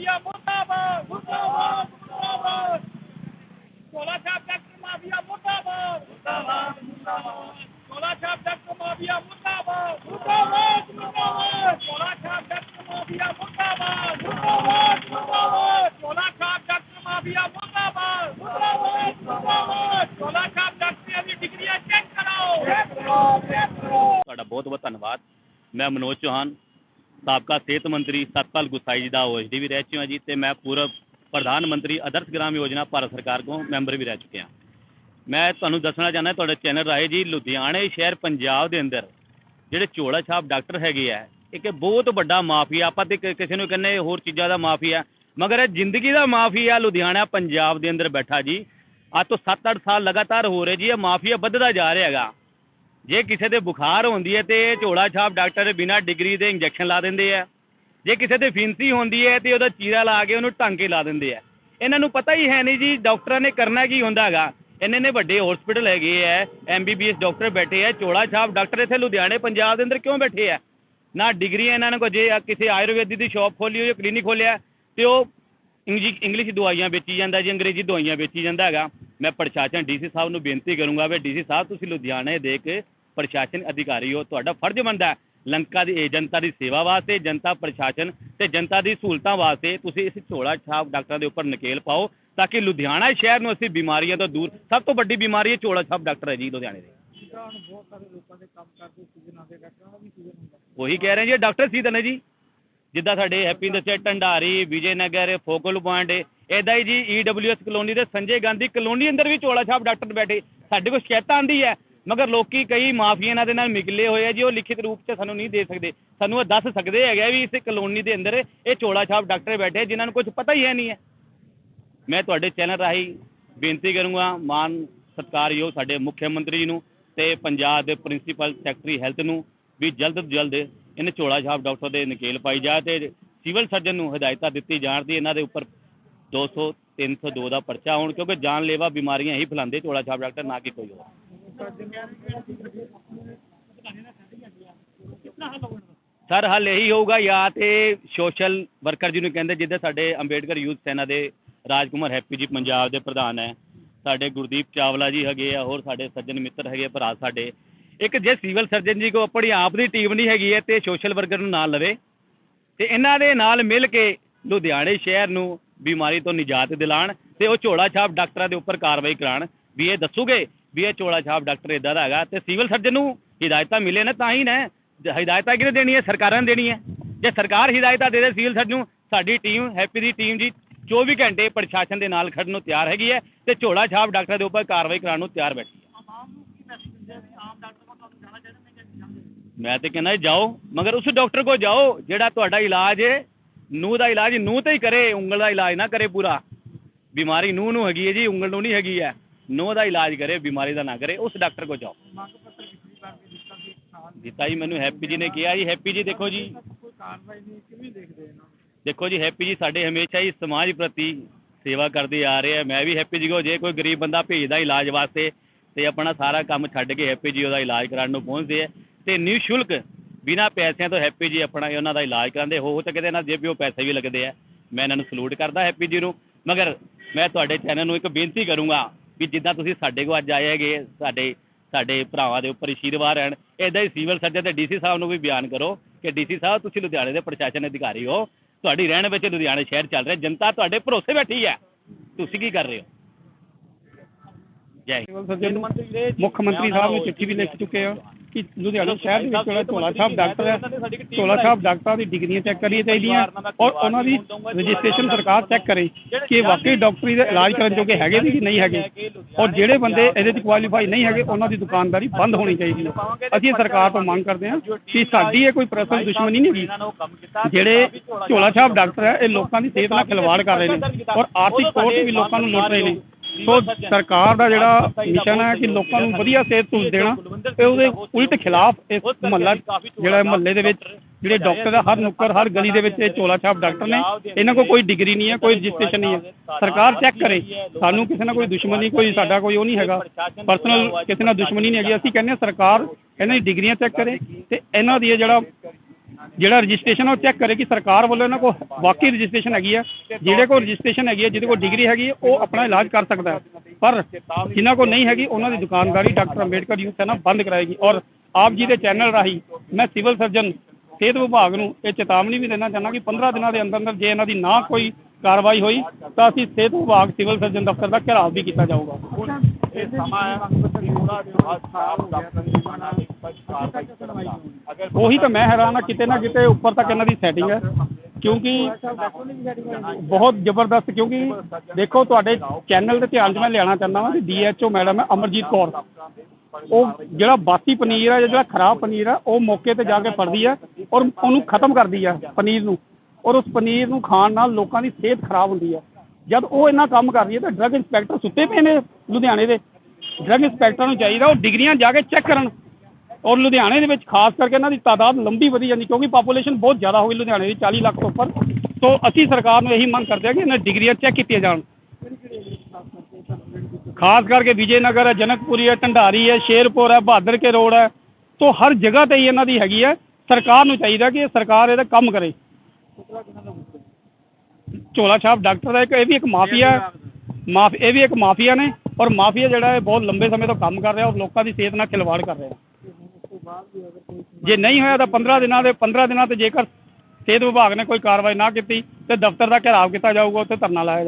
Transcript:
Mafia ਮੁਰਦਾਬਾਦ ਮੁਰਦਾਬਾਦ ਮੁਰਦਾਬਾਦ ਚੋਲਾ ਸਾਹਿਬ ਡਾਕਟਰ ਮਾਫੀਆ ਮੁਰਦਾਬਾਦ ਮੁਰਦਾਬਾਦ ਮੁਰਦਾਬਾਦ ਚੋਲਾ ਸਾਹਿਬ ਡਾਕਟਰ ਮਾਫੀਆ ਮੁਰਦਾਬਾਦ ਮੁਰਦਾਬਾਦ ਮੁਰਦਾਬਾਦ ਚੋਲਾ ਸਾਹਿਬ ਡਾਕਟਰ ਮਾਫੀਆ ਮੁਰਦਾਬਾਦ ਮੁਰਦਾਬਾਦ ਮੁਰਦਾਬਾਦ ਚੋਲਾ ਸਾਹਿਬ ਡਾਕਟਰ ਮਾਫੀਆ ਮੁਰਦਾਬਾਦ ਮੁਰਦਾਬਾਦ ਮੁਰਦਾਬਾਦ ਚੋਲਾ ਸਾਹਿਬ ਡਾਕਟਰੀਆਂ ਦੀ ਡਿਗਰੀਆਂ ਚੈੱਕ ਕਰਾਓ ਚੈੱਕ ਕਰੋ ਚੈੱਕ ਕਰੋ ਤੁਹਾਡਾ ਬਹੁਤ ਬਹੁਤ ਧੰਨਵਾਦ। ਮੈਂ ਮਨੋਜ ਚੌਹਾਨ ਸਾਬਕਾ ਸਿਹਤ ਮੰਤਰੀ ਸਤਪਾਲ ਗੁਸਾਈ ਜੀ ਦਾ ਓਐਸਡੀ ਵੀ ਰਹਿ ਚੁੱਕਿਆ ਜੀ ਤੇ ਮੈਂ ਪੂਰਵ ਪ੍ਰਧਾਨ ਮੰਤਰੀ ਆਦਰਸ਼ ਗ੍ਰਾਮ ਯੋਜਨਾ ਭਾਰਤ ਸਰਕਾਰ ਕੋਲ ਮੈਂਬਰ ਵੀ ਰਹਿ ਚੁੱਕਿਆ। ਮੈਂ ਤੁਹਾਨੂੰ ਦੱਸਣਾ ਚਾਹੁੰਦਾ ਤੁਹਾਡੇ ਚੈਨਲ ਰਾਏ ਜੀ, ਲੁਧਿਆਣੇ ਸ਼ਹਿਰ ਪੰਜਾਬ ਦੇ ਅੰਦਰ ਜਿਹੜੇ ਝੋਲਾ ਛਾਪ ਡਾਕਟਰ ਹੈਗੇ ਆ, ਇੱਕ ਬਹੁਤ ਵੱਡਾ ਮਾਫੀਆ, ਆਪਾਂ ਤੇ ਕਿ- ਕਿਸੇ ਨੂੰ ਕਹਿੰਦੇ ਹੋਰ ਚੀਜ਼ਾਂ ਦਾ ਮਾਫੀਆ, ਮਗਰ ਇਹ ਜ਼ਿੰਦਗੀ ਦਾ ਮਾਫੀਆ ਲੁਧਿਆਣਾ ਪੰਜਾਬ ਦੇ ਅੰਦਰ ਬੈਠਾ ਜੀ। ਅੱਜ ਤੋਂ 7-8 ਸਾਲ ਲਗਾਤਾਰ ਹੋ ਰਹੇ ਜੀ, ਇਹ ਮਾਫੀਆ ਵੱਧਦਾ ਜਾ ਰਿਹਾ ਹੈਗਾ। ਜੇ ਕਿਸੇ ਦੇ ਬੁਖਾਰ ਹੁੰਦੀ ਹੈ ਤੇ ਝੋਲਾ ਛਾਪ ਡਾਕਟਰ ਬਿਨਾਂ ਡਿਗਰੀ ਦੇ ਇੰਜੈਕਸ਼ਨ ਲਾ ਦਿੰਦੇ ਆ। ਜੇ ਕਿਸੇ ਦੇ ਫਿੰਸੀ ਹੁੰਦੀ ਹੈ ਤੇ ਉਹਦਾ ਚੀਰਾ ਲਾ ਕੇ ਉਹਨੂੰ ਟਾਂਕੇ ਲਾ ਦਿੰਦੇ ਆ। ਇਹਨਾਂ ਨੂੰ ਪਤਾ ਹੀ ਹੈ ਨਹੀਂ ਜੀ, ਡਾਕਟਰਾਂ ਨੇ ਕਰਨਾ ਕੀ ਹੁੰਦਾ ਹੈਗਾ। ਇੰਨੇ ਨੇ ਵੱਡੇ ਹਸਪੀਟਲ ਹੈਗੇ ਆ ਐਮਬੀਬੀਐਸ ਡਾਕਟਰ ਬੈਠੇ ਆ, ਝੋਲਾ ਛਾਪ ਡਾਕਟਰ ਇੱਥੇ ਲੁਧਿਆਣੇ, ਪੰਜਾਬ ਦੇ ਅੰਦਰ ਕਿਉਂ ਬੈਠੇ ਆ? ਨਾ ਡਿਗਰੀ ਇਹਨਾਂ ਨੇ ਕੋ ਜੇ ਕਿਸੇ ਆਯੁਰਵੈਦਿਕ ਦੀ ਸ਼ਾਪ ਖੋਲੀ ਹੋਈ ਕਲੀਨਿਕ ਖੋਲਿਆ, ਤੇ ਉਹ ਇੰਗਲਿਸ਼ ਇੰਗਲਿਸ਼ ਦਵਾਈਆਂ ਵੇਚੀ ਜਾਂਦਾ ਜੀ, ਅੰਗਰੇਜ਼ੀ ਦਵਾਈਆਂ ਵੇਚੀ ਜਾਂਦਾ ਹੈਗਾ। ਮੈਂ ਪ੍ਰਸ਼ਾਸਨ ਡੀਸੀ ਸਾਹਿਬ ਨੂੰ ਬੇਨਤੀ ਕਰੂੰਗਾ ਵੀ ਡੀਸੀ ਸਾਹਿਬ, ਤੁਸੀਂ ਲੁਧਿਆਣੇ ਦੇ ਕੇ ਪ੍ਰਸ਼ਾਸਨ ਅਧਿਕਾਰੀ ਹੋ ਤੁਹਾਡਾ ਫਰਜ਼ ਬਣਦਾ ਲੰਕਾ ਦੀ ਜਨਤਾ ਦੀ ਸੇਵਾ ਵਾਸਤੇ, ਜਨਤਾ ਪ੍ਰਸ਼ਾਸਨ ਤੇ ਜਨਤਾ ਦੀ ਸਹੂਲਤਾਂ ਵਾਸਤੇ ਤੁਸੀਂ ਇਸ ਝੋਲਾ ਛਾਪ ਡਾਕਟਰਾਂ ਦੇ ਉੱਪਰ ਨਕੇਲ ਪਾਓ, ਤਾਂ ਕਿ ਲੁਧਿਆਣਾ ਸ਼ਹਿਰ ਨੂੰ ਅਸੀਂ ਬਿਮਾਰੀਆਂ ਤੋਂ ਦੂਰ, ਸਭ ਤੋਂ ਵੱਡੀ ਬਿਮਾਰੀ ਹੈ ਝੋਲਾ ਛਾਪ ਡਾਕਟਰ ਹੈ ਜੀ ਲੁਧਿਆਣੇ ਦੇ। ਉਹੀ ਕਹਿ ਰਹੇ ਜੀ ਡਾਕਟਰ ਸੀ ਤਾਂ ਜੀ। ਜਿੱਦਾਂ ਸਾਡੇ ਹੈਪੀ ਦੱਸਿਆ ਢੰਡਾਰੀ ਵਿਜੇ ਨਗਰ ਫੋਕਲ ਪੁਆਇੰਟ ਇਦਾਂ ਹੀ ਜੀ ਈਡਬਲਯੂਐਸ ਕਲੋਨੀ ਦੇ ਸੰਜੇ ਗਾਂਧੀ ਕਲੋਨੀ ਅੰਦਰ ਵੀ ਝੋਲਾ ਛਾਪ ਡਾਕਟਰ ਬੈਠੇ। ਸਾਡੇ ਕੋਲ ਸ਼ਿਕਾਇਤਾਂ ਆਂਦੀ ਹੈ ਮਗਰ ਲੋਕੀ ਕਈ ਮਾਫੀਆ ਇਹਨਾਂ ਦੇ ਨਾਲ ਮਿਗਲੇ ਹੋਏ ਆ ਜੀ, ਉਹ ਲਿਖਿਤ ਰੂਪ 'ਚ ਸਾਨੂੰ ਨਹੀਂ ਦੇ ਸਕਦੇ। ਸਾਨੂੰ ਇਹ ਦੱਸ ਸਕਦੇ ਹੈਗੇ ਆ ਵੀ ਇਸ ਕਲੋਨੀ ਦੇ ਅੰਦਰ ਇਹ ਚੋਲਾ ਛਾਪ ਡਾਕਟਰ ਬੈਠੇ ਜਿਨ੍ਹਾਂ ਨੂੰ ਕੁਝ ਪਤਾ ਹੀ ਹੈ ਨਹੀਂ ਹੈ। ਮੈਂ ਤੁਹਾਡੇ ਚੈਨਲ ਰਾਹੀਂ ਬੇਨਤੀ ਕਰੂੰਗਾ, ਮਾਨ ਸਤਿਕਾਰਯੋਗ ਸਾਡੇ ਮੁੱਖ ਮੰਤਰੀ ਨੂੰ ਤੇ ਪੰਜਾਬ ਦੇ ਪ੍ਰਿੰਸੀਪਲ ਸੈਕਟਰੀ ਹੈਲਥ ਨੂੰ ਵੀ ਜਲਦ ਤੋਂ ਜਲਦ ਇਹਨਾਂ ਝੋਲਾ ਛਾਪ ਡਾਕਟਰ ਦੇ ਨਕੇਲ ਪਾਈ ਜਾ ਤੇ ਸਿਵਲ ਸਰਜਨ ਨੂੰ ਹਦਾਇਤਾਂ ਦਿੱਤੀ ਜਾਣ ਦੀ ਇਹਨਾਂ ਦੇ ਉੱਪਰ 200 302 ਦਾ ਪਰਚਾ ਹੋਣ, ਕਿਉਂਕਿ ਜਾਨਲੇਵਾ ਬਿਮਾਰੀਆਂ ਹੀ ਫੈਲਾਉਂਦੇ ਝੋਲਾ ਛਾਪ ਡਾਕਟਰ, ਨਾ ਕਿ ਕੋਈ ਹੋਰ। ਸਰ, ਹੱਲ ਇਹੀ ਹੋਊਗਾ ਜਾਂ ਤੇ ਸੋਸ਼ਲ ਵਰਕਰ ਜਿਹਨੂੰ ਕਹਿੰਦੇ ਜਿੱਦਾਂ ਸਾਡੇ ਅੰਬੇਡਕਰ ਯੂਥ ਸੈਨਾ ਦੇ ਰਾਜਕੁਮਾਰ ਹੈਪੀ ਜੀ ਪੰਜਾਬ ਦੇ ਪ੍ਰਧਾਨ ਹੈ, ਸਾਡੇ ਗੁਰਦੀਪ ਚਾਵਲਾ ਜੀ ਹੈਗੇ ਆ, ਹੋਰ ਸਾਡੇ ਸੱਜਣ ਮਿੱਤਰ ਹੈਗੇ ਭਰਾ ਸਾਡੇ। ਇੱਕ ਜੇ ਸਿਵਲ ਸਰਜਨ ਜੀ ਕੋ ਆਪਣੀ ਆਪ ਦੀ ਟੀਮ ਨਹੀਂ ਹੈਗੀ ਹੈ ਤੇ ਸੋਸ਼ਲ ਵਰਕਰ ਨੂੰ ਨਾਲ ਲਵੇ। ਤੇ ਇਹਨਾਂ ਦੇ ਨਾਲ ਮਿਲ ਕੇ ਲੁਧਿਆਣੇ ਸ਼ਹਿਰ ਨੂੰ ਬਿਮਾਰੀ ਤੋਂ ਨਿਜਾਤ ਦਿਲਾਣ ਤੇ ਉਹ ਝੋਲਾ ਛਾਪ ਡਾਕਟਰਾਂ ਦੇ ਉੱਪਰ ਕਾਰਵਾਈ ਕਰਾਣ। ਵੀ ਇਹ ਦੱਸੂਗੇ ਵੀ ਇਹ ਝੋਲਾ ਛਾਪ ਡਾਕਟਰ ਇਦਾਂ ਦਾ ਹੈਗਾ ਤੇ ਸਿਵਲ ਸਰਜਨ ਨੂੰ ਹਿਦਾਇਤਾਂ ਮਿਲੇ ਨਾ ਤਾਂ ਹੀ ਨਾ। ਹਿਦਾਇਤਾਂ ਕਿਹਨੇ ਦੇਣੀ ਹੈ ਸਰਕਾਰਾਂ ਨੇ ਦੇਣੀ ਹੈ ਜੇ ਸਰਕਾਰ ਹਿਦਾਇਤਾਂ ਦੇ ਦੇ ਸਿਵਲ ਸਰਜਨ ਨੂੰ, ਸਾਡੀ ਟੀਮ, ਹੈਪੀ ਦੀ ਟੀਮ ਜੀ 24 ਘੰਟੇ ਪ੍ਰਸ਼ਾਸਨ ਦੇ ਨਾਲ ਖੜਨ ਨੂੰ ਤਿਆਰ ਹੈਗੀ ਹੈ ਤੇ ਝੋਲਾ ਛਾਪ ਡਾਕਟਰਾਂ ਦੇ ਉੱਪਰ ਕਾਰਵਾਈ ਕਰਾਉਣ ਨੂੰ ਤਿਆਰ ਬੈਠੀ ਹੈ। ਮੈਂ ਤੇ ਕਹਿੰਦਾ ਜਾਓ, ਮਗਰ ਉਸ ਡਾਕਟਰ ਕੋਲ ਜਾਓ, ਜਿਹੜਾ ਤੁਹਾਡਾ ਇਲਾਜ ਹੈ, ਨੂੰਹ ਦਾ ਇਲਾਜ, ਨੂੰਹ ਤੇ ਹੀ ਕਰੇ, ਉਂਗਲ ਦਾ ਇਲਾਜ ਨਾ ਕਰੇ ਪੂਰਾ। ਬਿਮਾਰੀ ਨੂੰਹ ਨੂੰ ਹੈਗੀ ਹੈ ਜੀ, ਉਂਗਲ ਨੂੰ ਨਹੀਂ ਹੈਗੀ ਹੈ। ਨੂੰਹ ਦਾ ਇਲਾਜ ਕਰੇ ਬਿਮਾਰੀ ਦਾ ਨਾ ਕਰੇ ਉਸ ਡਾਕਟਰ ਕੋ ਜਾਓ। ਮੰਗ ਪੱਤਰ ਪਿਛਲੀ ਵਾਰ ਵੀ ਦਿੱਤਾ ਸੀ ਕਿਸਾਨ ਦਿੱਤਾ ਜੀ ਮੈਨੂੰ ਹੈਪੀ ਜੀ ਨੇ ਕਿਹਾ ਜੀ ਹੈਪੀ ਜੀ ਦੇਖੋ ਜੀ। ਕੋਈ ਕਾਰਵਾਈ ਨਹੀਂ ਕਿਵੇਂ ਦੇਖਦੇ ਇਹਨਾਂ ਨੂੰ? ਦੇਖੋ ਜੀ ਹੈਪੀ ਜੀ ਸਾਡੇ ਹਮੇਸ਼ਾ ਹੀ ਸਮਾਜ ਪ੍ਰਤੀ ਸੇਵਾ ਕਰਦੇ ਆ ਰਹੇ ਆ। ਮੈਂ ਵੀ ਹੈਪੀ ਜੀ ਕੋ ਜੇ ਕੋਈ ਗਰੀਬ ਬੰਦਾ ਭੇਜਦਾ ਇਲਾਜ ਵਾਸਤੇ ਤੇ ਆਪਣਾ ਸਾਰਾ ਕੰਮ ਛੱਡ ਕੇ ਹੈਪੀ ਜੀ ਉਹਦਾ ਇਲਾਜ ਕਰਾਉਣ ਨੂੰ ਪਹੁੰਚਦੇ ਆ। ਤੇ ਨਿਸ਼ੁਲਕ ਬਿਨਾ ਪੈਸਿਆਂ ਤੋਂ ਹੈਪੀ ਜੀ ਆਪਣਾ ਉਹਨਾਂ ਦਾ ਇਲਾਜ ਕਰਾਉਂਦੇ। ਹੋ ਤਾਂ ਕਿਤੇ ਨਾ ਜੇਬਿਓ ਪੈਸੇ ਵੀ ਲੱਗਦੇ ਆ। ਮੈਂ ਇਹਨਾਂ ਨੂੰ ਸਲੂਟ ਕਰਦਾ ਹੈਪੀ ਜੀ ਨੂੰ। ਮਗਰ ਮੈਂ ਤੁਹਾਡੇ ਚੈਨਲ ਨੂੰ ਇੱਕ ਬੇਨਤੀ ਕਰੂੰਗਾ ਵੀ ਜਿੱਦਾਂ ਤੁਸੀਂ ਸਾਡੇ ਕੋਲ ਅੱਜ ਆਏ ਹੈਗੇ ਸਾਡੇ ਸਾਡੇ ਭਰਾਵਾਂ ਦੇ ਉੱਪਰ ਅਸ਼ੀਰਵਾਦ ਰਹਿਣ। ਇਦਾਂ ਹੀ ਸਿਵਲ ਸਰਜਨ ਤੇ ਡੀਸੀ ਸਾਹਿਬ ਨੂੰ ਵੀ ਬਿਆਨ ਕਰੋ ਕਿ ਡੀਸੀ ਸਾਹਿਬ ਤੁਸੀਂ ਲੁਧਿਆਣੇ ਦੇ ਪ੍ਰਸ਼ਾਸਨ ਅਧਿਕਾਰੀ ਹੋ। ਤੁਹਾਡੀ ਰਹਿਣ ਵਿੱਚ ਲੁਧਿਆਣੇ ਸ਼ਹਿਰ ਚੱਲ ਰਿਹਾ ਜਨਤਾ ਤੁਹਾਡੇ ਭਰੋਸੇ ਬੈਠੀ ਹੈ। ਤੁਸੀਂ ਕੀ ਕਰ ਰਹੇ ਹੋ? ਜੈ ਮੁੱਖ ਮੰਤਰੀ ਸਾਹਿਬ ਨੂੰ ਚਿੱਠੀ ਵੀ ਲਿਖ ਚੁੱਕੇ ਆ। ਕਿ ਲੁਧਿਆਣਾ ਸ਼ਹਿਰ ਦੇ ਵਿੱਚ ਜਿਹੜਾ ਝੋਲਾ ਸਾਹਿਬ ਡਾਕਟਰ ਹੈ ਝੋਲਾ ਸਾਹਿਬ ਡਾਕਟਰਾਂ ਦੀ ਡਿਗਰੀਆਂ ਚੈੱਕ ਕਰੀਆਂ ਚਾਹੀਦੀਆਂ ਔਰ ਉਹਨਾਂ ਦੀ ਰਜਿਸਟ੍ਰੇਸ਼ਨ ਸਰਕਾਰ ਚੈੱਕ ਕਰੇ ਕਿ ਵਾਕਈ ਡਾਕਟਰੀ ਦਾ ਇਲਾਜ ਕਰਨ ਜੋਗੇ ਹੈਗੇ ਵੀ ਕਿ ਨਹੀਂ ਹੈਗੇ? ਔਰ ਜਿਹੜੇ ਬੰਦੇ ਇਹਦੇ 'ਚ ਕੁਆਲੀਫਾਈ ਨਹੀਂ ਹੈਗੇ ਉਹਨਾਂ ਦੀ ਦੁਕਾਨਦਾਰੀ ਬੰਦ ਹੋਣੀ ਚਾਹੀਦੀ ਹੈ। ਅਸੀਂ ਸਰਕਾਰ ਤੋਂ ਮੰਗ ਕਰਦੇ ਹਾਂ ਕਿ ਸਾਡੀ ਇਹ ਕੋਈ ਪਰਸਨਲ ਦੁਸ਼ਮਣੀ ਨਹੀਂ ਹੈਗੀ ਜਿਹੜੇ ਝੋਲਾ ਸਾਹਿਬ ਡਾਕਟਰ ਹੈ ਇਹ ਲੋਕਾਂ ਦੀ ਸਿਹਤ ਨਾਲ ਖਿਲਵਾੜ ਕਰ ਰਹੇ ਨੇ ਔਰ ਆਰਥਿਕ ਤੌਰ ਤੇ ਵੀ ਲੋਕਾਂ ਨੂੰ ਲੁੱਟ ਰਹੇ ਨੇ। ਸੋ ਸਰਕਾਰ ਦਾ ਜਿਹੜਾ ਮਿਸ਼ਨ ਹੈ ਕਿ ਲੋਕਾਂ ਨੂੰ ਵਧੀਆ ਸਿਹਤ ਸਹੂਲਤ ਦੇਣਾ ਤੇ ਉਹਦੇ ਉਲਟ ਖਿਲਾਫ ਇਸ ਮਹੱਲਾ ਜਿਹੜਾ ਮਹੱਲੇ ਦੇ ਵਿੱਚ ਜਿਹੜੇ ਡਾਕਟਰ ਦਾ ਹਰ ਨੁੱਕਰ, ਹਰ ਗਲੀ ਦੇ ਵਿੱਚ ਇਹ ਚੋਲਾ ਛਾਪ ਡਾਕਟਰ ਨੇ, ਇਹਨਾਂ ਕੋਲ ਕੋਈ ਡਿਗਰੀ ਨਹੀਂ ਹੈ, ਕੋਈ ਰਜਿਸਟ੍ਰੇਸ਼ਨ ਨਹੀਂ ਹੈ। ਸਰਕਾਰ ਚੈੱਕ ਕਰੇ। ਸਾਨੂੰ ਕਿਸੇ ਨਾਲ ਕੋਈ ਦੁਸ਼ਮਣੀ, ਕੋਈ ਸਾਡਾ ਕੋਈ ਉਹ ਨਹੀਂ ਹੈਗਾ। ਪਰਸਨਲ ਕਿਸੇ ਨਾਲ ਦੁਸ਼ਮਣੀ ਨਹੀਂ ਹੈਗੀ। ਅਸੀਂ ਕਹਿੰਦੇ ਹਾਂ ਸਰਕਾਰ ਇਹਨਾਂ ਦੀ ਡਿਗਰੀਆਂ ਚੈੱਕ ਕਰੇ ਤੇ ਇਹਨਾਂ ਦੀ ਇਹ ਜਿਹੜਾ ਜਿਹੜਾ ਰਜਿਸਟ੍ਰੇਸ਼ਨ ਉਹ ਚੈੱਕ ਕਰੇ ਕਿ ਸਰਕਾਰ ਵੱਲੋਂ ਇਹਨਾਂ ਕੋਲ ਵਾਕਈ ਰਜਿਸਟ੍ਰੇਸ਼ਨ ਹੈਗੀ ਹੈ ਜਿਹੜੇ ਕੋਲ ਰਜਿਸਟ੍ਰੇਸ਼ਨ ਹੈਗੀ ਹੈ ਜਿਹਦੇ ਕੋਲ ਡਿਗਰੀ ਹੈਗੀ ਹੈ ਉਹ ਆਪਣਾ ਇਲਾਜ ਕਰ ਸਕਦਾ ਹੈ। ਪਰ ਜਿਨ੍ਹਾਂ ਕੋਲ ਨਹੀਂ ਹੈਗੀ, ਉਹਨਾਂ ਦੀ ਦੁਕਾਨਦਾਰੀ ਡਾਕਟਰ ਅੰਬੇਡਕਰ ਯੂਥ ਹੈ ਬੰਦ ਕਰਾਏਗੀ। ਔਰ ਆਪ ਜੀ ਦੇ ਚੈਨਲ ਰਾਹੀਂ ਮੈਂ ਸਿਵਲ ਸਰਜਨ, ਸਿਹਤ ਵਿਭਾਗ ਨੂੰ ਇਹ ਚੇਤਾਵਨੀ ਵੀ ਦੇਣਾ ਚਾਹੁੰਦਾ ਕਿ 15 ਦਿਨਾਂ ਦੇ ਅੰਦਰ ਅੰਦਰ ਜੇ ਇਹਨਾਂ ਦੀ ਨਾ ਕੋਈ ਕਾਰਵਾਈ ਹੋਈ, ਤਾਂ ਅਸੀਂ ਸਿਹਤ ਵਿਭਾਗ, ਸਿਵਲ ਸਰਜਨ ਦਫ਼ਤਰ ਦਾ ਘਿਰਾਵ ਵੀ ਕੀਤਾ ਜਾਊਗਾ। ਇਹ ਸਮਾਂ ਹੈ ਕਿ ਪੂਰਾ ਵਿਭਾਗ ਸਾਹਿਬ ਡਾਕਟਰ ਦੀ ਮਾਨਾ ਇੱਕ ਪਰ ਕਾਰਵਾਈ ਕਰਨ। ਦਾ ਅਗਰ ਉਹੀ ਤਾਂ ਮੈਂ ਹੈਰਾਨ ਆ ਕਿਤੇ ਨਾ ਕਿਤੇ ਉੱਪਰ ਤੱਕ ਇਹਨਾਂ ਦੀ ਸੈਟਿੰਗ ਹੈ। ਕਿਉਂਕਿ ਬਹੁਤ ਜ਼ਬਰਦਸਤ ਕਿਉਂਕਿ ਦੇਖੋ ਤੁਹਾਡੇ ਚੈਨਲ ਦੇ ਧਿਆਨ 'ਚ ਮੈਂ ਲਿਆਉਣਾ ਚਾਹੁੰਦਾ ਹਾਂ ਕਿ ਡੀਐਚਓ ਮੈਡਮ ਹੈ ਅਮਰਜੀਤ ਕੌਰ। ਉਹ ਜਿਹੜਾ ਬਾਸੀ ਪਨੀਰ ਹੈ ਜਿਹੜਾ ਖਰਾਬ ਪਨੀਰ ਹੈ ਉਹ ਮੌਕੇ ਤੇ ਜਾ ਕੇ ਫੜਦੀ ਹੈ ਔਰ ਉਹਨੂੰ ਖਤਮ ਕਰਦੀ ਹੈ ਪਨੀਰ ਨੂੰ। ਔਰ ਉਸ ਪਨੀਰ ਨੂੰ ਖਾਣ ਨਾਲ ਲੋਕਾਂ ਦੀ ਸਿਹਤ ਖਰਾਬ ਹੁੰਦੀ ਹੈ। ਜਦ ਉਹ ਇੰਨਾ ਕੰਮ ਕਰ ਰਹੀ ਹੈ ਤਾਂ ਡਰੱਗ ਇੰਸਪੈਕਟਰ ਸੁੱਤੇ ਪਏ ਨੇ ਲੁਧਿਆਣੇ ਦੇ। ਡਰੱਗ ਇੰਸਪੈਕਟਰ ਨੂੰ ਚਾਹੀਦਾ ਉਹ ਡਿਗਰੀਆਂ ਜਾ ਕੇ ਚੈੱਕ ਕਰਨ। ਔਰ ਲੁਧਿਆਣੇ ਦੇ ਵਿੱਚ ਖਾਸ ਕਰਕੇ ਇਹਨਾਂ ਦੀ ਤਾਦਾਦ ਲੰਬੀ ਵਧੀ ਜਾਂਦੀ ਕਿਉਂਕਿ ਪਾਪੂਲੇਸ਼ਨ ਬਹੁਤ ਜ਼ਿਆਦਾ ਹੋ ਗਈ ਲੁਧਿਆਣੇ ਦੀ 40 ਲੱਖ ਤੋਂ ਉੱਪਰ। ਸੋ ਅਸੀਂ ਸਰਕਾਰ ਨੂੰ ਇਹੀ ਮੰਗ ਕਰਦੇ ਹਾਂ ਕਿ ਇਹਨਾਂ ਡਿਗਰੀਆਂ ਚੈੱਕ ਕੀਤੀਆਂ ਜਾਣ। ਖਾਸ ਕਰਕੇ ਵਿਜੇ ਨਗਰ ਹੈ, ਜਨਕਪੁਰੀ ਹੈ, ਢੰਡਾਰੀ ਹੈ, ਸ਼ੇਰਪੁਰ ਹੈ ਬਹਾਦਰ ਕੇ ਰੋਡ ਹੈ। ਸੋ ਹਰ ਜਗ੍ਹਾ ਤੇ ਹੀ ਇਹਨਾਂ ਦੀ ਹੈਗੀ ਹੈ। ਸਰਕਾਰ ਨੂੰ ਚਾਹੀਦਾ ਕਿ ਇਹ ਸਰਕਾਰ ਇਹਦਾ ਕੰਮ ਕਰੇ। ਝੋਲਾ ਛਾਪ ਡਾਕਟਰ ਦਾ ਇੱਕ, ਇਹ ਵੀ ਇੱਕ ਮਾਫੀਆ ਹੈ। ਮਾਫ, ਇਹ ਵੀ ਇੱਕ ਮਾਫੀਆ ਨੇ ਔਰ ਮਾਫੀਆ ਜਿਹੜਾ ਹੈ ਬਹੁਤ ਲੰਬੇ ਸਮੇਂ ਤੋਂ ਕੰਮ ਕਰ ਰਿਹਾ ਔਰ ਲੋਕਾਂ ਦੀ ਸਿਹਤ ਨਾਲ ਖਿਲਵਾੜ ਕਰ ਰਿਹਾ ਜੇ ਨਹੀਂ ਹੋਇਆ ਤਾਂ 15 ਦਿਨਾਂ ਦੇ 15 ਦਿਨਾਂ ਤੇ ਜੇਕਰ ਸਿਹਤ ਵਿਭਾਗ ਨੇ ਕੋਈ ਕਾਰਵਾਈ ਨਾ ਕੀਤੀ ਤੇ ਦਫ਼ਤਰ ਦਾ ਘਿਰਾਵ ਕੀਤਾ ਜਾਊਗਾ, ਉੱਥੇ ਧਰਨਾ ਲਾਇਆ